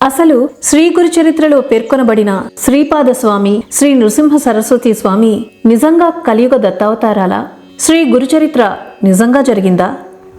అసలు శ్రీ గురు చరిత్రలో పేర్కొనబడిన శ్రీపాద స్వామి శ్రీ నృసింహ సరస్వతి స్వామి నిజంగా కలియుగ దత్తావతారాలా? శ్రీ గురుచరిత్ర నిజంగా జరిగిందా?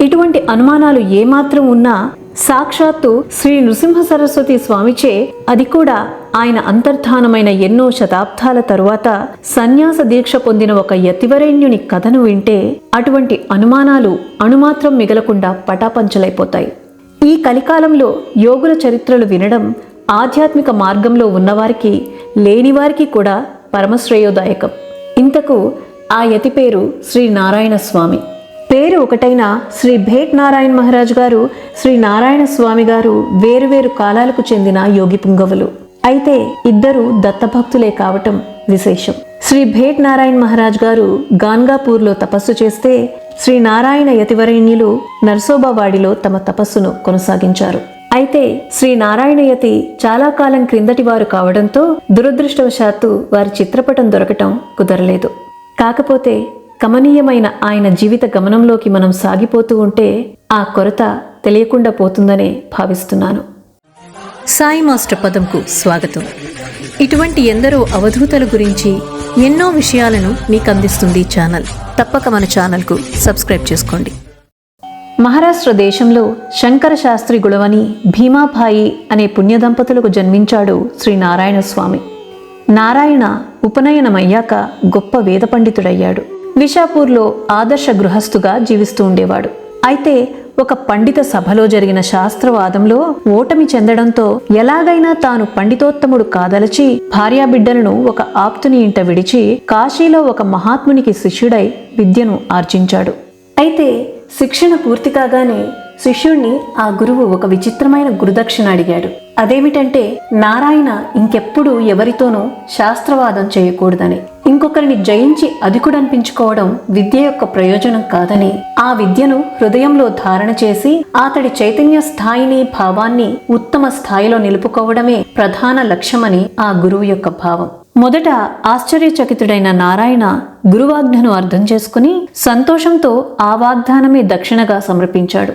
ఇటువంటి అనుమానాలు ఏమాత్రం ఉన్నా సాక్షాత్తు శ్రీ నృసింహ సరస్వతి స్వామిచే అది కూడా ఆయన అంతర్ధానమైన ఎన్నో శతాబ్దాల తరువాత సన్యాస దీక్ష పొందిన ఒక యతివరేణ్యుని కథను వింటే అటువంటి అనుమానాలు అణుమాత్రం మిగలకుండా పటాపంచలైపోతాయి. ఈ కలికాలంలో యోగుల చరిత్రలు వినడం ఆధ్యాత్మిక మార్గంలో ఉన్నవారికి లేనివారికి కూడా పరమశ్రేయోదాయకం. ఇంతకు ఆ యతి పేరు శ్రీ నారాయణ స్వామి. పేరు ఒకటైన శ్రీ భేట్ నారాయణ మహారాజ్ గారు శ్రీ నారాయణ స్వామి గారు వేరువేరు కాలాలకు చెందిన యోగి పుంగవులు. అయితే ఇద్దరు దత్తభక్తులే కావటం విశేషం. శ్రీ భేట్ నారాయణ మహారాజ్ గారు గాన్గాపూర్లో తపస్సు చేస్తే శ్రీ నారాయణ యతివరేణ్యులు నర్సోబావాడిలో తమ తపస్సును కొనసాగించారు. అయితే శ్రీ నారాయణయతి చాలా కాలం క్రిందటి వారు కావడంతో దురదృష్టవశాత్తు వారి చిత్రపటం దొరకటం కుదరలేదు. కాకపోతే కమనీయమైన ఆయన జీవిత గమనంలోకి మనం సాగిపోతూ ఉంటే ఆ కొరత తెలియకుండా పోతుందనే భావిస్తున్నాను. సాయి మాస్టర్ పదంకు స్వాగతం. ఇటువంటి ఎందరో అవధూతల గురించి ఎన్నో విషయాలను మీకు అందిస్తుంది ఛానల్. తప్పక మన ఛానల్కు సబ్స్క్రైబ్ చేసుకోండి. మహారాష్ట్ర దేశంలో శంకర శాస్త్రి గుళవని భీమాభాయి అనే పుణ్య దంపతులకు జన్మించాడు శ్రీ నారాయణ స్వామి నారాయణ ఉపనయనమయ్యాక గొప్ప వేద పండితుడయ్యాడు. విషాపూర్లో ఆదర్శ గృహస్థుగా జీవిస్తూ ఉండేవాడు. అయితే ఒక పండిత సభలో జరిగిన శాస్త్రవాదంలో ఓటమి చెందడంతో ఎలాగైనా తాను పండితోత్తముడు కాదలచి భార్యాబిడ్డలను ఒక ఆప్తుని ఇంట విడిచి కాశీలో ఒక మహాత్మునికి శిష్యుడై విద్యను ఆర్జించాడు. అయితే శిక్షణ పూర్తి కాగానే శిష్యుణ్ణి ఆ గురువు ఒక విచిత్రమైన గురుదక్షిణ అడిగాడు. అదేమిటంటే నారాయణ ఇంకెప్పుడు ఎవరితోనూ శాస్త్రవాదం చేయకూడదని. ఇంకొకరిని జయించి అధికుడనిపించుకోవడం విద్య యొక్క ప్రయోజనం కాదని ఆ విద్యను హృదయంలో ధారణ చేసి అతడి చైతన్య స్థాయిని భావాన్ని ఉత్తమ స్థాయిలో నిలుపుకోవడమే ప్రధాన లక్ష్యమని ఆ గురువు యొక్క భావం. మొదట ఆశ్చర్యచకితుడైన నారాయణ గురువాజ్ఞను అర్థం చేసుకుని సంతోషంతో ఆ వాగ్దానమే దక్షిణగా సమర్పించాడు.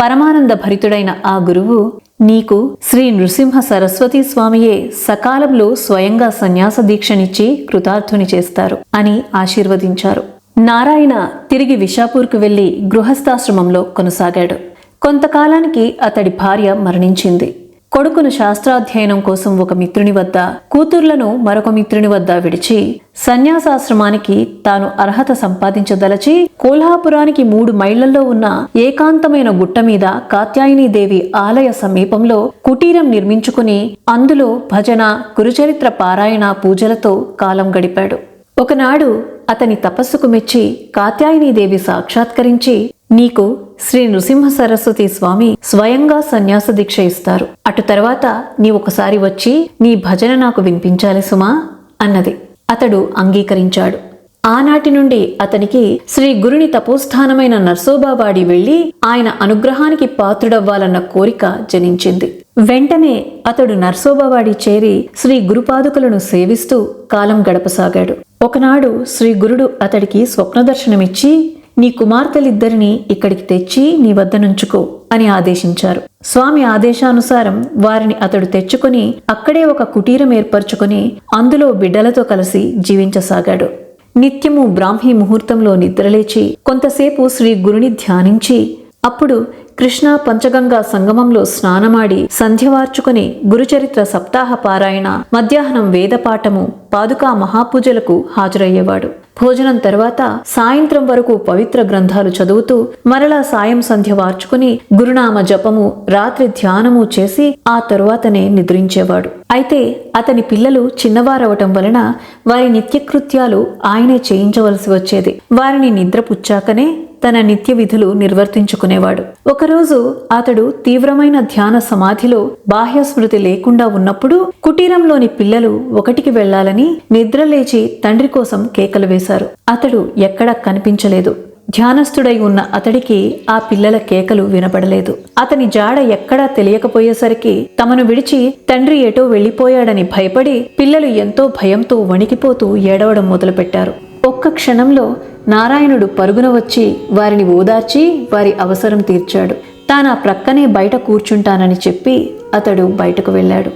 పరమానంద భరితుడైన ఆ గురువు నీకు శ్రీ నృసింహ సరస్వతి స్వామియే సకాలంలో స్వయంగా సన్యాస దీక్షనిచ్చి కృతార్థుని చేస్తారు అని ఆశీర్వదించారు. నారాయణ తిరిగి విషాపూర్కు వెళ్ళి గృహస్థాశ్రమంలో కొనసాగాడు. కొంతకాలానికి అతడి భార్య మరణించింది. కొడుకును శాస్త్రాధ్యయనం కోసం ఒక మిత్రుని వద్ద కూతుర్లను మరొక మిత్రుని వద్ద విడిచి సన్యాసాశ్రమానికి తాను అర్హత సంపాదించదలచి కోల్హాపురానికి మూడు మైళ్ళలో ఉన్న ఏకాంతమైన గుట్ట మీద కాత్యాయనీదేవి ఆలయ సమీపంలో కుటీరం నిర్మించుకుని అందులో భజన గురుచరిత్ర పారాయణ పూజలతో కాలం గడిపాడు. ఒకనాడు అతని తపస్సుకు మెచ్చి కాత్యాయనీదేవి సాక్షాత్కరించి నీకు శ్రీ నృసింహ సరస్వతి స్వామి స్వయంగా సన్యాస దీక్ష ఇస్తారు. అటు తర్వాత నీ ఒకసారి వచ్చి నీ భజన నాకు వినిపించాలి సుమా అన్నది. అతడు అంగీకరించాడు. ఆనాటి నుండి అతనికి శ్రీ గురుని తపోస్థానమైన నర్సోబావాడి వెళ్ళి ఆయన అనుగ్రహానికి పాత్రుడవ్వాలన్న కోరిక జనించింది. వెంటనే అతడు నర్సోబావాడి చేరి శ్రీ గురుపాదుకలను సేవిస్తూ కాలం గడపసాగాడు. ఒకనాడు శ్రీ గురుడు అతడికి స్వప్నదర్శనమిచ్చి నీ కుమార్తెలిద్దరిని ఇక్కడికి తెచ్చి నీ వద్ద నుంచుకో అని ఆదేశించారు. స్వామి ఆదేశానుసారం వారిని అతడు తెచ్చుకొని అక్కడే ఒక కుటీరం ఏర్పరచుకొని అందులో బిడ్డలతో కలిసి జీవించసాగాడు. నిత్యము బ్రాహ్మీ ముహూర్తంలో నిద్రలేచి కొంతసేపు శ్రీ గురుని ధ్యానించి అప్పుడు కృష్ణా పంచగంగా సంగమంలో స్నానమాడి సంధ్యవార్చుకుని గురుచరిత్ర సప్తాహ పారాయణ మధ్యాహ్నం వేదపాఠము పాదుకా మహాపూజలకు హాజరయ్యేవాడు. భోజనం తర్వాత సాయంత్రం వరకు పవిత్ర గ్రంథాలు చదువుతూ మరలా సాయం సంధ్య వార్చుకుని గురునామ జపము రాత్రి ధ్యానము చేసి ఆ తరువాతనే నిద్రించేవాడు. అయితే అతని పిల్లలు చిన్నవారవటం వలన వారి నిత్యకృత్యాలు ఆయనే చేయించవలసి వచ్చేది. వారిని నిద్రపుచ్చాకనే తన నిత్య విధులు నిర్వర్తించుకునేవాడు. ఒకరోజు అతడు తీవ్రమైన ధ్యాన సమాధిలో బాహ్య స్మృతి లేకుండా ఉన్నప్పుడు కుటీరంలోని పిల్లలు ఒకటికి వెళ్ళాలని నిద్రలేచి తండ్రి కోసం కేకలు వేశారు. అతడు ఎక్కడా కనిపించలేదు. ధ్యానస్థుడై ఉన్న అతడికి ఆ పిల్లల కేకలు వినపడలేదు అతని జాడ ఎక్కడా తెలియకపోయేసరికి తమను విడిచి తండ్రి ఎటో వెళ్ళిపోయాడని భయపడి పిల్లలు ఎంతో భయంతో వణికిపోతూ ఏడవడం మొదలుపెట్టారు. ఒక్క క్షణంలో నారాయణుడు పరుగున వచ్చి వారిని ఓదార్చి వారి అవసరం తీర్చాడు. తాను ఆ ప్రక్కనే బయట కూర్చుంటానని చెప్పి అతడు బయటకు వెళ్ళాడు.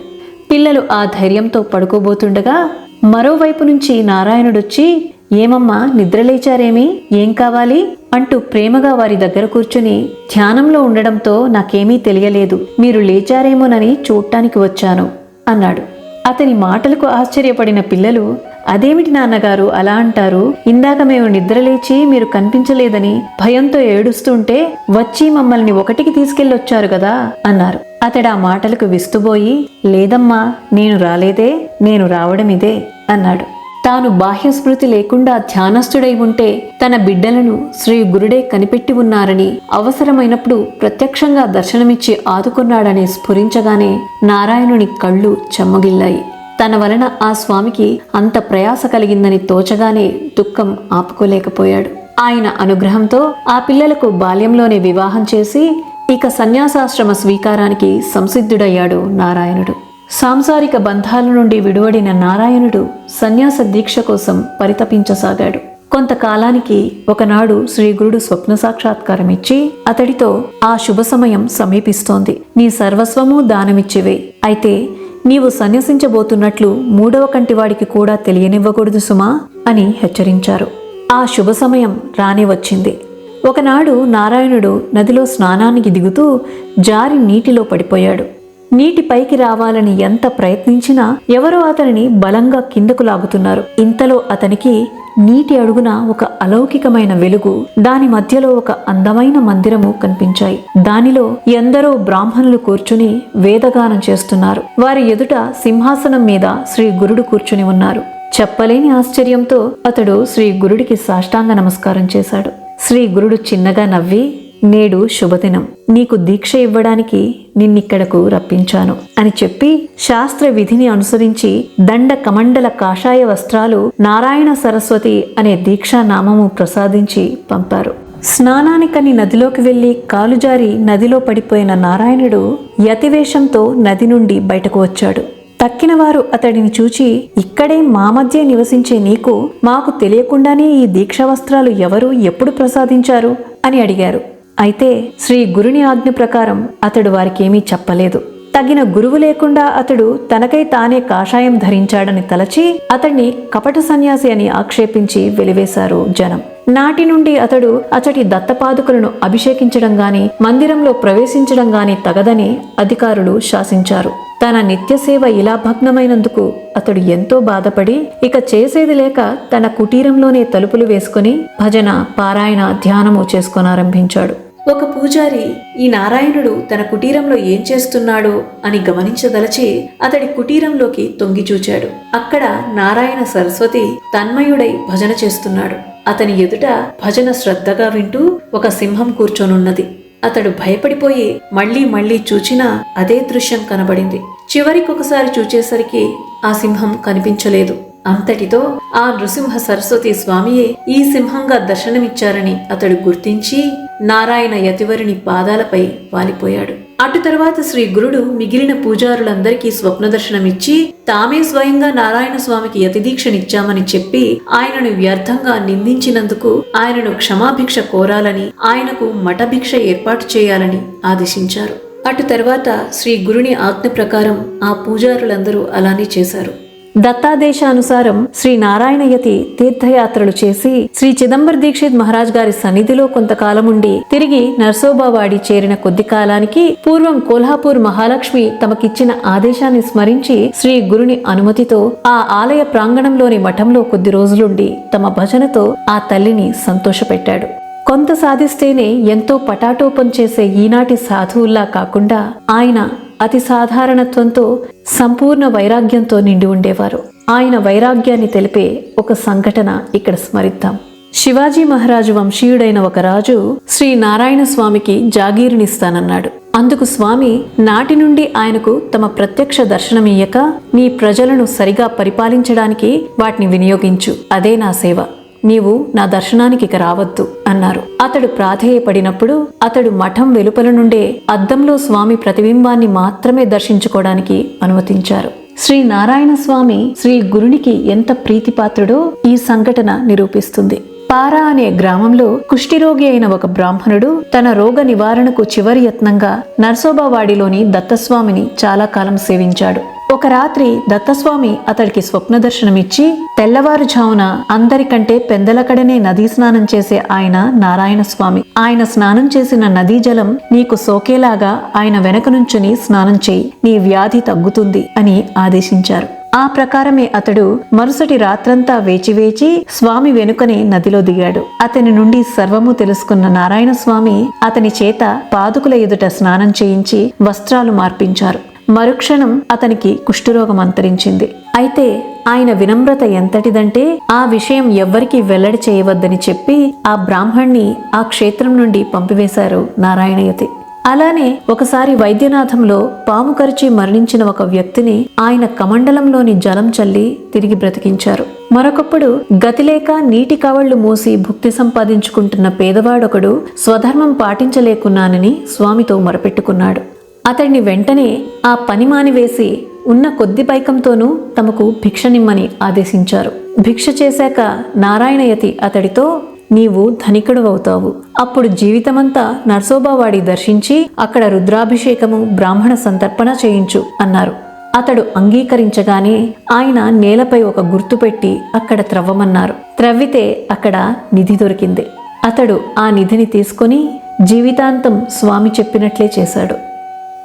పిల్లలు ఆ ధైర్యంతో పడుకోబోతుండగా మరోవైపు నుంచి నారాయణుడొచ్చి ఏమమ్మా నిద్రలేచారేమి? ఏం కావాలి? అంటూ ప్రేమగా వారి దగ్గర కూర్చుని ధ్యానంలో ఉండడంతో నాకేమీ తెలియలేదు. మీరు లేచారేమోనని చూడటానికి వచ్చాను అన్నాడు. అతని మాటలకు ఆశ్చర్యపడిన పిల్లలు అదేమిటి నాన్నగారు అలా అంటారు? ఇందాక మేము నిద్రలేచి మీరు కనిపించలేదని భయంతో ఏడుస్తుంటే వచ్చి మమ్మల్ని ఒకటికి తీసుకెళ్ళొచ్చారు కదా అన్నారు. అతడు ఆ మాటలకు విస్తుబోయి లేదమ్మా నేను రాలేదే నేను రావడం ఇదే అన్నాడు. తాను బాహ్యస్మృతి లేకుండా ధ్యానస్థుడై ఉంటే తన బిడ్డలను శ్రీ గురుడే కనిపెట్టి ఉన్నారని అవసరమైనప్పుడు ప్రత్యక్షంగా దర్శనమిచ్చి ఆదుకున్నాడని స్ఫురించగానే నారాయణుని కళ్ళు చెమ్మగిల్లాయి. తన వలన ఆ స్వామికి అంత ప్రయాస కలిగిందని తోచగానే దుఃఖం ఆపుకోలేకపోయాడు. ఆయన అనుగ్రహంతో ఆ పిల్లలకు బాల్యంలోనే వివాహం చేసి ఇక సన్యాసాశ్రమ స్వీకారానికి సంసిద్ధుడయ్యాడు నారాయణుడు. సాంసారిక బంధాల నుండి విడువడిన నారాయణుడు సన్యాస దీక్ష కోసం పరితపించసాగాడు. కొంతకాలానికి ఒకనాడు శ్రీగురుడు స్వప్న సాక్షాత్కారం ఇచ్చి అతడితో ఆ శుభ సమయం సమీపిస్తోంది. నీ సర్వస్వము దానమిచ్చివే. అయితే నీవు సన్యసించబోతున్నట్లు మూడవ కంటివాడికి కూడా తెలియనివ్వకూడదు సుమా అని హెచ్చరించారు. ఆ శుభ సమయం రాని వచ్చింది. ఒకనాడు నారాయణుడు నదిలో స్నానానికి దిగుతూ జారి నీటిలో పడిపోయాడు. నీటి పైకి రావాలని ఎంత ప్రయత్నించినా ఎవరో అతనిని బలంగా కిందకు లాగుతున్నారు. ఇంతలో అతనికి నీటి అడుగున ఒక అలౌకికమైన వెలుగు దాని మధ్యలో ఒక అందమైన మందిరము కనిపించాయి. దానిలో ఎందరో బ్రాహ్మణులు కూర్చుని వేదగానం చేస్తున్నారు. వారి ఎదుట సింహాసనం మీద శ్రీ గురుడు కూర్చుని ఉన్నారు. చెప్పలేని ఆశ్చర్యంతో అతడు శ్రీ గురుడికి సాష్టాంగ నమస్కారం చేశాడు. శ్రీ గురుడు చిన్నగా నవ్వి నేడు శుభదినం. నీకు దీక్ష ఇవ్వడానికి నిన్నిక్కడకు రప్పించాను అని చెప్పి శాస్త్ర విధిని అనుసరించి దండ కమండల కాషాయ వస్త్రాలు నారాయణ సరస్వతి అనే దీక్షా నామము ప్రసాదించి పంపారు. స్నానానికని నదిలోకి వెళ్ళి కాలుజారి నదిలో పడిపోయిన నారాయణుడు యతివేషంతో నది నుండి బయటకు వచ్చాడు. తక్కిన వారు అతడిని చూచి ఇక్కడే మా మధ్య నివసించే నీకు మాకు తెలియకుండానే ఈ దీక్షా వస్త్రాలు ఎవరు ఎప్పుడు ప్రసాదించారు? అని అడిగారు. అయితే శ్రీ గురుని ఆజ్ఞ ప్రకారం అతడు వారికేమీ చెప్పలేదు. తగిన గురువు లేకుండా అతడు తనకై తానే కాషాయం ధరించాడని తలచి అతన్ని కపట సన్యాసి అని ఆక్షేపించి వెలివేశారు జనం. నాటి నుండి అతడు అతడి దత్తపాదుకులను అభిషేకించడం గాని మందిరంలో ప్రవేశించడం గాని తగదని అధికారులు శాసించారు. తన నిత్యసేవ ఇలా భగ్నమైనందుకు అతడు ఎంతో బాధపడి ఇక చేసేది లేక తన కుటీరంలోనే తలుపులు వేసుకుని భజన పారాయణ ధ్యానము చేసుకొనారంభించాడు. ఒక పూజారి ఈ నారాయణుడు తన కుటీరంలో ఏం చేస్తున్నాడో అని గమనించదలచి అతడి కుటీరంలోకి తొంగి చూచాడు. అక్కడ నారాయణ సరస్వతి తన్మయుడై భజన చేస్తున్నాడు. అతని ఎదుట భజన శ్రద్ధగా వింటూ ఒక సింహం కూర్చొనున్నది. అతడు భయపడిపోయి మళ్ళీ మళ్ళీ చూచినా అదే దృశ్యం కనబడింది. చివరికొకసారి చూచేసరికి ఆ సింహం కనిపించలేదు. అంతటితో ఆ నృసింహ సరస్వతి స్వామియే ఈ సింహంగా దర్శనమిచ్చారని అతడు గుర్తించి నారాయణ యతివరుని పాదాలపై వాలిపోయాడు. అటు తర్వాత శ్రీ గురుడు మిగిలిన పూజారులందరికీ స్వప్న దర్శనమిచ్చి తామే స్వయంగా నారాయణ స్వామికి యతిదీక్షనిచ్చామని చెప్పి ఆయనను వ్యర్థంగా నిందించినందుకు ఆయనను క్షమాభిక్ష కోరాలని ఆయనకు మఠభిక్ష ఏర్పాటు చేయాలని ఆదేశించారు. అటు తర్వాత శ్రీ గురుని ఆజ్ఞ ప్రకారం ఆ పూజారులందరూ అలానే చేశారు. దత్తాదేశానుసారం శ్రీ నారాయణయతి తీర్థయాత్రలు చేసి శ్రీ చిదంబర దీక్షిత్ మహారాజ్ గారి సన్నిధిలో కొంతకాలం ఉండి తిరిగి నర్సోబావాడి చేరిన కొద్ది కాలానికి పూర్వం కోల్హాపూర్ మహాలక్ష్మి తమకిచ్చిన ఆదేశాన్ని స్మరించి శ్రీ గురుని అనుమతితో ఆ ఆలయ ప్రాంగణంలోని మఠంలో కొద్ది రోజులుండి తమ భజనతో ఆ తల్లిని సంతోషపెట్టాడు. కొంత సాధిస్తేనే ఎంతో పటాటోపం చేసే ఈనాటి సాధువుల్లా కాకుండా ఆయన అతి సాధారణత్వంతో సంపూర్ణ వైరాగ్యంతో నిండి ఉండేవారు. ఆయన వైరాగ్యాన్ని తెలిపే ఒక సంఘటన ఇక్కడ స్మరిద్దాం. శివాజీ మహారాజు వంశీయుడైన ఒక రాజు శ్రీ నారాయణ స్వామికి జాగీరునిస్తానన్నాడు. అందుకు స్వామి నాటి నుండి ఆయనకు తమ ప్రత్యక్ష దర్శనమియ్యక నీ ప్రజలను సరిగా పరిపాలించడానికి వాటిని వినియోగించు. అదే నా సేవ. నీవు నా దర్శనానికి ఇక రావద్దు అన్నారు. అతడు ప్రాధేయపడినప్పుడు అతడు మఠం వెలుపల నుండే అద్దంలో స్వామి ప్రతిబింబాన్ని మాత్రమే దర్శించుకోవడానికి అనుమతించారు. శ్రీ నారాయణ స్వామి శ్రీ గురునికి ఎంత ప్రీతిపాత్రుడో ఈ సంఘటన నిరూపిస్తుంది. పారా అనే గ్రామంలో కుష్ఠిరోగి అయిన ఒక బ్రాహ్మణుడు తన రోగ నివారణకు చివరి యత్నంగా నర్సోబావాడిలోని దత్తస్వామిని చాలా కాలం సేవించాడు. ఒక రాత్రి దత్తస్వామి అతడికి స్వప్న దర్శనమిచ్చి తెల్లవారుజామున అందరికంటే పెందలకడనే నదీ స్నానం చేసే ఆయన నారాయణ స్వామి ఆయన స్నానం చేసిన నదీ జలం నీకు సోకేలాగా ఆయన వెనక నుంచుని స్నానం చేయి నీ వ్యాధి తగ్గుతుంది అని ఆదేశించారు. ఆ ప్రకారమే అతడు మరుసటి రాత్రంతా వేచివేచి స్వామి వెనుకనే నదిలో దిగాడు. అతని నుండి సర్వము తెలుసుకున్న నారాయణ స్వామి అతని చేత పాదుకుల ఎదుట స్నానం చేయించి వస్త్రాలు మార్పించారు. మరుక్షణం అతనికి కుష్ఠరోగం అంతరించింది. అయితే ఆయన వినమ్రత ఎంతటిదంటే ఆ విషయం ఎవ్వరికీ వెల్లడి చేయవద్దని చెప్పి ఆ బ్రాహ్మణ్ణి ఆ క్షేత్రం నుండి పంపివేశారు నారాయణయతి. అలానే ఒకసారి వైద్యనాథంలో పాము కరిచి మరణించిన ఒక వ్యక్తిని ఆయన కమండలంలోని జలం చల్లి తిరిగి బ్రతికించారు. మరొకప్పుడు గతిలేక నీటి కవళ్ళు మూసి భుక్తి సంపాదించుకుంటున్న పేదవాడొకడు స్వధర్మం పాటించలేకున్నానని స్వామితో మొరపెట్టుకున్నాడు. అతడిని వెంటనే ఆ పని మానివేసి ఉన్న కొద్ది పైకంతోనూ తమకు భిక్షనిమ్మని ఆదేశించారు. భిక్ష చేశాక నారాయణయతి అతడితో నీవు ధనికుడు అవుతావు అప్పుడు జీవితమంతా నర్సోబావాడి దర్శించి అక్కడ రుద్రాభిషేకము బ్రాహ్మణ సంతర్పణ చేయించు అన్నారు. అతడు అంగీకరించగానే ఆయన నేలపై ఒక గుర్తు పెట్టి అక్కడ త్రవ్వమన్నారు. త్రవ్వితే అక్కడ నిధి దొరికింది. అతడు ఆ నిధిని తీసుకొని జీవితాంతం స్వామి చెప్పినట్లే చేశాడు.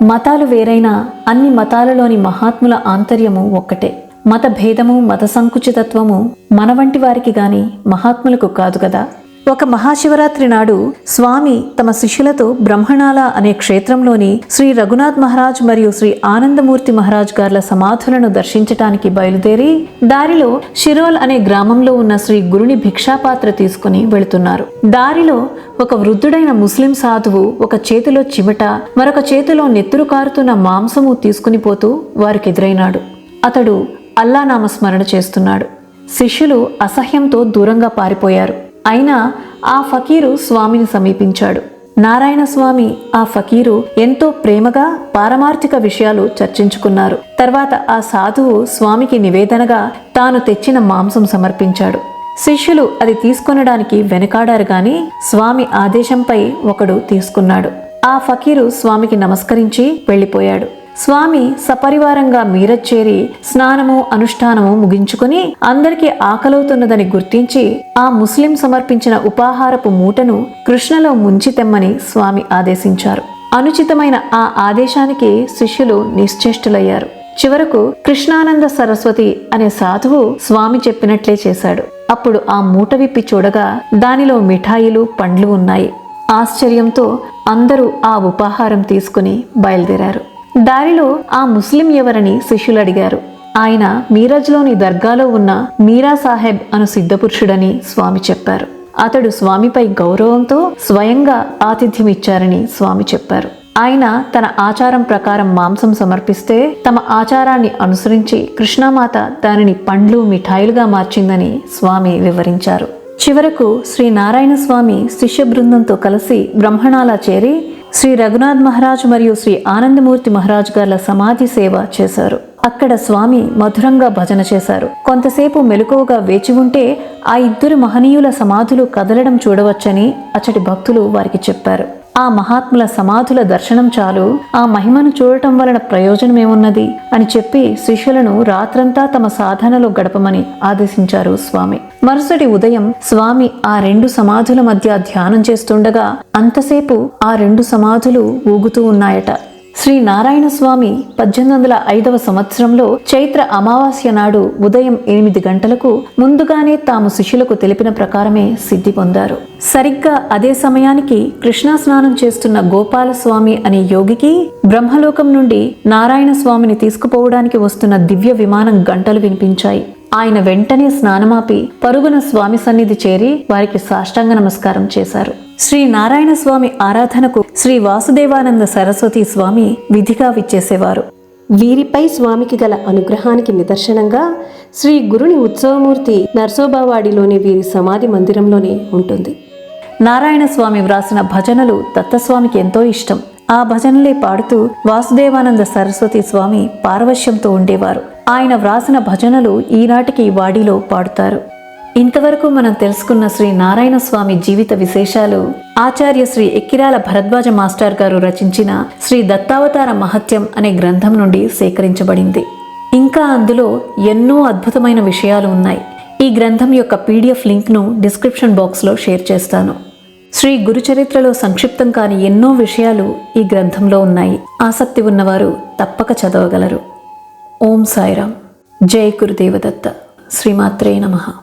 మతాలు వేరైనా అన్ని మతాలలోని మహాత్ముల ఆంతర్యము ఒక్కటే. మత భేదము మత సంకుచితత్వము మన వంటి వారికి గాని మహాత్ములకు కాదు కదా. ఒక మహాశివరాత్రి నాడు స్వామి తమ శిష్యులతో బ్రహ్మణాల అనే క్షేత్రంలోని శ్రీ రఘునాథ్ మహారాజ్ మరియు శ్రీ ఆనందమూర్తి మహారాజ్ గార్ల సమాధులను దర్శించటానికి బయలుదేరి దారిలో షిరోల్ అనే గ్రామంలో ఉన్న శ్రీ గురుని భిక్షాపాత్ర తీసుకుని వెళుతున్నారు. దారిలో ఒక వృద్ధుడైన ముస్లిం సాధువు ఒక చేతిలో చిమట మరొక చేతిలో నెత్తురు కారుతున్న మాంసము తీసుకుని పోతూ వారికి ఎదురైనాడు అతడు అల్లా నామస్మరణ చేస్తున్నాడు. శిష్యులు అసహ్యంతో దూరంగా పారిపోయారు. అయినా ఆ ఫకీరు స్వామిని సమీపించాడు. నారాయణ స్వామి ఆ ఫకీరు ఎంతో ప్రేమగా పారమార్థిక విషయాలు చర్చించుకున్నారు. తర్వాత ఆ సాధువు స్వామికి నివేదనగా తాను తెచ్చిన మాంసం సమర్పించాడు. శిష్యులు అది తీసుకొనడానికి వెనకాడారు గాని స్వామి ఆదేశంపై ఒకడు తీసుకున్నాడు. ఆ ఫకీరు స్వామికి నమస్కరించి వెళ్ళిపోయాడు. స్వామి సపరివారంగా మీరచ్చేరి స్నానము అనుష్ఠానము ముగించుకుని అందరికీ ఆకలవుతున్నదని గుర్తించి ఆ ముస్లిం సమర్పించిన ఉపాహారపు మూటను కృష్ణలో ముంచి తెమ్మని స్వామి ఆదేశించారు. అనుచితమైన ఆ ఆదేశానికి శిష్యులు నిశ్చేష్టులయ్యారు. చివరకు కృష్ణానంద సరస్వతి అనే సాధువు స్వామి చెప్పినట్లే చేశాడు. అప్పుడు ఆ మూట విప్పి చూడగా దానిలో మిఠాయిలు పండ్లు ఉన్నాయి. ఆశ్చర్యంతో అందరూ ఆ ఉపాహారం తీసుకుని బయలుదేరారు. దారిలో ఆ ముస్లిం ఎవరని శిష్యులు అడిగారు ఆయన మీరజ్లోని దర్గాలో ఉన్న మీరా సాహెబ్ అను సిద్ధపురుషుడని స్వామి చెప్పారు. అతడు స్వామిపై గౌరవంతో స్వయంగా ఆతిథ్యం ఇచ్చారని స్వామి చెప్పారు. ఆయన తన ఆచారం ప్రకారం మాంసం సమర్పిస్తే తమ ఆచారాన్ని అనుసరించి కృష్ణామాత దానిని పండ్లు మిఠాయిలుగా మార్చిందని స్వామి వివరించారు. చివరకు శ్రీ నారాయణ స్వామి శిష్య బృందంతో కలిసి బ్రహ్మణాల చేరి శ్రీ రఘునాథ్ మహారాజ్ మరియు శ్రీ ఆనందమూర్తి మహారాజ్ గార్ల సమాధి సేవ చేశారు. అక్కడ స్వామి మధురంగా భజన చేశారు. కొంతసేపు మెలకువగా వేచి ఉంటే ఆ ఇద్దరు మహనీయుల సమాధులు కదలడం చూడవచ్చని అచ్చటి భక్తులు వారికి చెప్పారు. ఆ మహాత్ముల సమాధుల దర్శనం చాలు. ఆ మహిమను చూడటం వలన ప్రయోజనమేమున్నది? అని చెప్పి శిష్యులను రాత్రంతా తమ సాధనలో గడపమని ఆదేశించారు స్వామి. మరుసటి ఉదయం స్వామి ఆ రెండు సమాధుల మధ్య ధ్యానం చేస్తుండగా అంతసేపు ఆ రెండు సమాధులు ఊగుతూ ఉన్నాయట. శ్రీ నారాయణ స్వామి పద్దెనిమిది వందల ఐదవ సంవత్సరంలో చైత్ర అమావాస్య నాడు ఉదయం ఎనిమిది గంటలకు ముందుగానే తాము శిష్యులకు తెలిపిన ప్రకారమే సిద్ధి పొందారు. సరిగ్గా అదే సమయానికి కృష్ణా స్నానం చేస్తున్న గోపాలస్వామి అనే యోగికి బ్రహ్మలోకం నుండి నారాయణ స్వామిని తీసుకుపోవడానికి వస్తున్న దివ్య విమానం గంటలు వినిపించాయి. ఆయన వెంటనే స్నానమాపి పరుగున స్వామి సన్నిధి చేరి వారికి సాష్టాంగ నమస్కారం చేశారు. శ్రీ నారాయణ స్వామి ఆరాధనకు శ్రీ వాసుదేవానంద సరస్వతి స్వామి విధిగా విచ్చేసేవారు. వీరిపై స్వామికి గల అనుగ్రహానికి నిదర్శనంగా శ్రీ గురుని ఉత్సవమూర్తి నర్సోబావాడిలోని వీరి సమాధి మందిరంలోనే ఉంటుంది. నారాయణ స్వామి వ్రాసిన భజనలు దత్తస్వామికి ఎంతో ఇష్టం. ఆ భజనలే పాడుతూ వాసుదేవానంద సరస్వతి స్వామి పారవశ్యంతో ఉండేవారు. ఆయన వ్రాసిన భజనలు ఈనాటికి వాడిలో పాడుతారు. ఇంతవరకు మనం తెలుసుకున్న శ్రీ నారాయణ స్వామి జీవిత విశేషాలు ఆచార్య శ్రీ ఎక్కిరాల భరద్వాజ మాస్టర్ గారు రచించిన శ్రీ దత్తావతార మహత్యం అనే గ్రంథం నుండి సేకరించబడింది. ఇంకా అందులో ఎన్నో అద్భుతమైన విషయాలు ఉన్నాయి. ఈ గ్రంథం యొక్క పీడిఎఫ్ లింక్ను డిస్క్రిప్షన్ బాక్స్లో షేర్ చేస్తాను. శ్రీ గురుచరిత్రలో సంక్షిప్తం కాని ఎన్నో విషయాలు ఈ గ్రంథంలో ఉన్నాయి. ఆసక్తి ఉన్నవారు తప్పక చదవగలరు. ఓం సాయిరామ్. జై గురుదేవదత్త. శ్రీమాత్రే నమః.